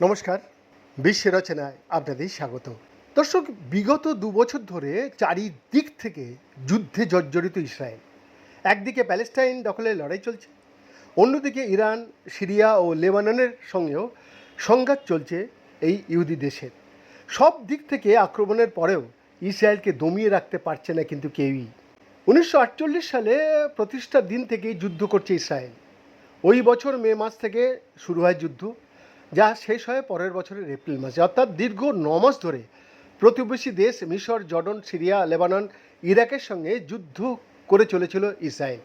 নমস্কার বিশ্ব রচনায় আপনাদের স্বাগত। দর্শক, বিগত দু বছর ধরে চারিদিক থেকে যুদ্ধে জর্জরিত ইসরায়েল। একদিকে প্যালেস্টাইন দখলের লড়াই চলছে, অন্যদিকে ইরান, সিরিয়া ও লেবাননের সঙ্গেও সংঘাত চলছে এই ইহুদি দেশের। সব দিক থেকে আক্রমণের পরেও ইসরায়েলকে দমিয়ে রাখতে পারছে না কিন্তু কেউই। উনিশশো আটচল্লিশ সালে প্রতিষ্ঠার দিন থেকেই যুদ্ধ করছে ইসরায়েল। ওই বছর মে মাস থেকে শুরু হয় যুদ্ধ, যা শেষ হয় পরের বছরের এপ্রিল মাসে। অর্থাৎ দীর্ঘ ন মাস ধরে প্রতিবেশী দেশ মিশর, জর্ডন, সিরিয়া, লেবানন, ইরাকের সঙ্গে যুদ্ধ করে চলেছিল ইসরায়েল।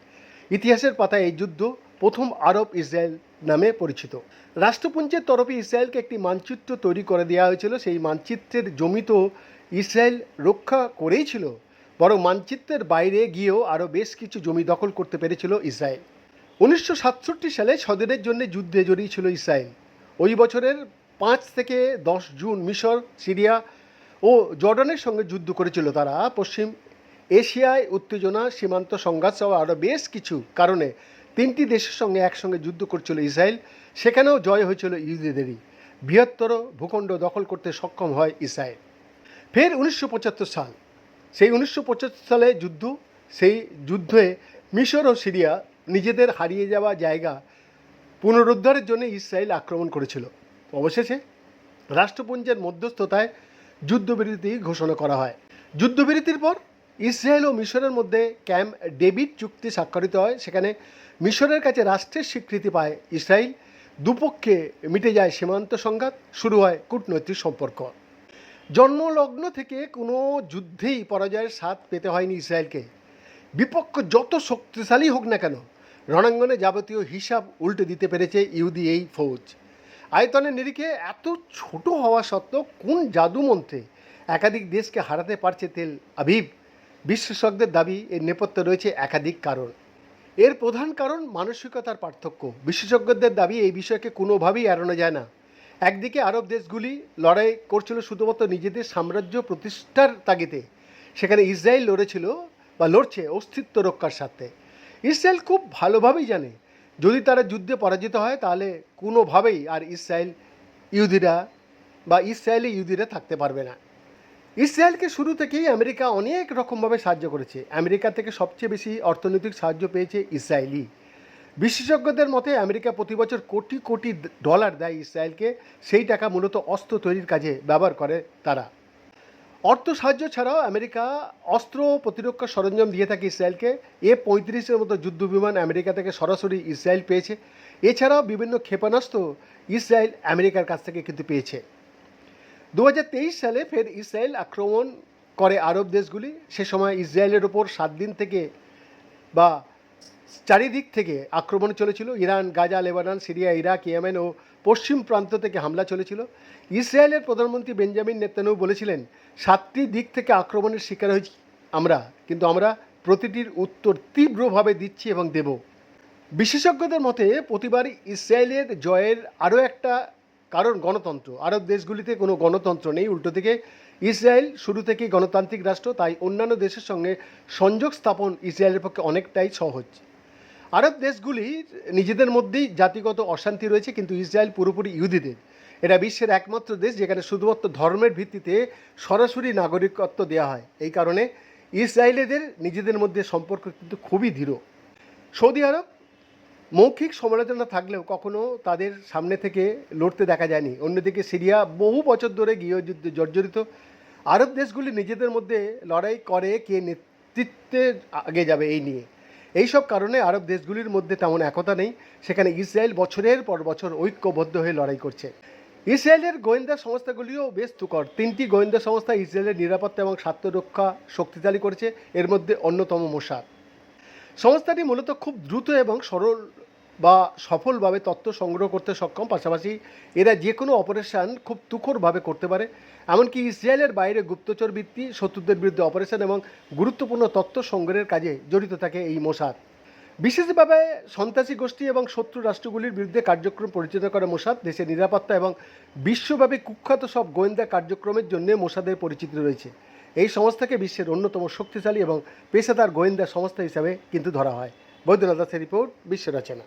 ইতিহাসের পাতায় এই যুদ্ধ প্রথম আরব ইসরায়েল নামে পরিচিত। রাষ্ট্রপুঞ্জের তরফে ইসরায়েলকে একটি মানচিত্র তৈরি করে দেওয়া হয়েছিল। সেই মানচিত্রের জমি তো ইসরায়েল রক্ষা করেই ছিল বরং মানচিত্রের বাইরে গিয়েও আরও বেশ কিছু জমি দখল করতে পেরেছিল ইসরায়েল। উনিশশো সাতষট্টি সালে স্বদেনের জন্য যুদ্ধে জড়িয়েছিল ইসরায়েল। ওই বছরের পাঁচ থেকে দশ জুন মিশর, সিরিয়া ও জর্ডানের সঙ্গে যুদ্ধ করেছিল তারা। পশ্চিম এশিয়ায় উত্তেজনা, সীমান্ত সংঘাত সহ আরও বেশ কিছু কারণে তিনটি দেশের সঙ্গে একসঙ্গে যুদ্ধ করছিল ইসরায়েল। সেখানেও জয় হয়েছিল ইহুদিদেরই। বৃহত্তর ভূখণ্ড দখল করতে সক্ষম হয় ইসরায়েল। ফের উনিশশো পঁচাত্তর সাল সেই উনিশশো পঁচাত্তর সালে যুদ্ধ, সেই যুদ্ধে মিশর ও সিরিয়া নিজেদের হারিয়ে যাওয়া জায়গা পুনরুদ্ধারের জন্য ইসরায়েল আক্রমণ করেছিল। অবশেষে রাষ্ট্রপুঞ্জের মধ্যস্থতায় যুদ্ধবিরতি ঘোষণা করা হয়। যুদ্ধবিরতির পর ইসরায়েল ও মিশরের মধ্যে ক্যাম্প ডেভিড চুক্তি স্বাক্ষরিত হয়। সেখানে মিশরের কাছে রাষ্ট্রের স্বীকৃতি পায় ইসরায়েল। দুপক্ষে মিটে যায় সীমান্ত সংঘাত। শুরু হয় কূটনৈতিক সম্পর্ক। জন্মলগ্ন থেকে কোনো যুদ্ধেই পরাজয়ের স্বাদ পেতে হয়নি ইসরায়েলকে। বিপক্ষ যত শক্তিশালী হোক না কেন, রণাঙ্গনে যাবতীয় হিসাব উল্টে দিতে পেরেছে ইহুদি এই ফৌজ। আয়তনের নিরিখে এত ছোট হওয়া সত্ত্বেও কোন জাদুমন্ত্রে একাধিক দেশকে হারাতে পারছে তেল আবিব? বিশেষজ্ঞদের দাবি, এর নেপথ্যে রয়েছে একাধিক কারণ। এর প্রধান কারণ মানসিকতার পার্থক্য। বিশেষজ্ঞদের দাবি, এই বিষয়কে কোনোভাবেই এড়ানো যায় না। একদিকে আরব দেশগুলি লড়াই করছিল শুধুমাত্র নিজেদের সাম্রাজ্য প্রতিষ্ঠার তাগিদে, সেখানে ইসরায়েল লড়েছিল বা লড়ছে অস্তিত্ব রক্ষার স্বার্থে। ইসরায়েল খুব ভালোভাবেই জানে, যদি তারা যুদ্ধে পরাজিত হয় তাহলে কোনোভাবেই আর ইসরায়েল ইহুদিরা বা ইসরায়েলি ইহুদিরা থাকতে পারবে না। ইসরায়েলকে শুরু থেকেই আমেরিকা অনেক রকমভাবে সাহায্য করেছে। আমেরিকা থেকে সবচেয়ে বেশি অর্থনৈতিক সাহায্য পেয়েছে ইসরায়েলি বিশেষজ্ঞদের মতে, আমেরিকা প্রতি বছর কোটি কোটি ডলার দেয় ইসরায়েলকে। সেই টাকা মূলত অস্ত্র তৈরির কাজে ব্যবহার করে তারা। অর্থ সাহায্য ছাড়াও আমেরিকা অস্ত্র প্রতিরক্ষা সরঞ্জাম দিয়ে থাকে ইসরায়েলকে। এ পঁয়ত্রিশের মতো যুদ্ধ বিমান আমেরিকা থেকে সরাসরি ইসরায়েল পেয়েছে। এছাড়াও বিভিন্ন ক্ষেপণাস্ত্র ইসরায়েল আমেরিকার কাছ থেকে কিন্তু পেয়েছে। দু হাজার তেইশ সালে ফের ইসরায়েল আক্রমণ করে আরব দেশগুলি। সে সময় ইসরায়েলের ওপর সাত দিন থেকে বা চারিদিক থেকে আক্রমণ চলেছিল। Iran, Gaza, Lebanon, Syria, Iraq, Yemen ও পশ্চিম প্রান্ত থেকে হামলা চলেছিল। ইসরায়েলের প্রধানমন্ত্রী বেঞ্জামিন নেতানু বলেছিলেন, সাতটি দিক থেকে আক্রমণের শিকার হয়েছি আমরা, কিন্তু আমরা প্রতিটির উত্তর তীব্রভাবে দিচ্ছি এবং দেব। বিশেষজ্ঞদের মতে, প্রতিবার ইসরায়েলের জয়ের আরও একটা কারণ গণতন্ত্র। আরব দেশগুলিতে কোনো গণতন্ত্র নেই। উল্টো থেকে ইসরায়েল শুরু থেকেই গণতান্ত্রিক রাষ্ট্র, তাই অন্যান্য দেশের সঙ্গে সংযোগ স্থাপন ইসরায়েলের পক্ষে অনেকটাই সহজ। আরব দেশগুলির নিজেদের মধ্যেই জাতিগত অশান্তি রয়েছে, কিন্তু ইসরায়েল পুরোপুরি ইহুদিদের। এটা বিশ্বের একমাত্র দেশ যেখানে শুধুমাত্র ধর্মের ভিত্তিতে সরাসরি নাগরিকত্ব দেওয়া হয়। এই কারণে ইসরায়েলিদের নিজেদের মধ্যে সম্পর্ক কিন্তু খুবই দৃঢ়। সৌদি আরব মৌখিক সমালোচনা থাকলেও কখনো তাদের সামনে থেকে লড়তে দেখা যায়নি। অন্যদিকে সিরিয়া বহু বছর ধরে গৃহযুদ্ধে জর্জরিত। আরব দেশগুলি নিজেদের মধ্যে লড়াই করে কে নেতৃত্বে আগে যাবে এই নিয়ে। এইসব কারণে আরব দেশগুলির মধ্যে তেমন একতা নেই। সেখানে ইসরায়েল বছরের পর বছর ঐক্যবদ্ধ হয়ে লড়াই করছে। ইসরায়েলের গোয়েন্দা সংস্থাগুলিও বেশ তুকর। তিনটি গোয়েন্দা সংস্থা ইসরায়েলের নিরাপত্তা এবং স্বার্থ রক্ষা শক্তিশালী করেছে। এর মধ্যে অন্যতম মোসাদ। সংস্থাটি মূলত খুব দ্রুত এবং সরল বা সফলভাবে তথ্য সংগ্রহ করতে সক্ষম, পাশাপাশি এরা যে কোনো অপারেশান খুব তুখরভাবে করতে পারে। এমনকি ইসরায়েলের বাইরে গুপ্তচর বৃত্তি শত্রুদের বিরুদ্ধে অপারেশন এবং গুরুত্বপূর্ণ তথ্য সংগ্রহের কাজে জড়িত থাকে এই মোসাদ। বিশেষভাবে সন্ত্রাসী গোষ্ঠী এবং শত্রু রাষ্ট্রগুলির বিরুদ্ধে কার্যক্রম পরিচালনা করে মোসাদ, দেশের নিরাপত্তা এবং বিশ্বব্যাপী কুখ্যাত সব গোয়েন্দা কার্যক্রমের জন্য মোসাদের পরিচিতি রয়েছে। এই সংস্থাকে বিশ্বের অন্যতম শক্তিশালী এবং পেশাদার গোয়েন্দা সংস্থা হিসাবে কিন্তু ধরা হয়। বৈদ্যনাথ দাসের রিপোর্ট, বিশ্ব রচনা।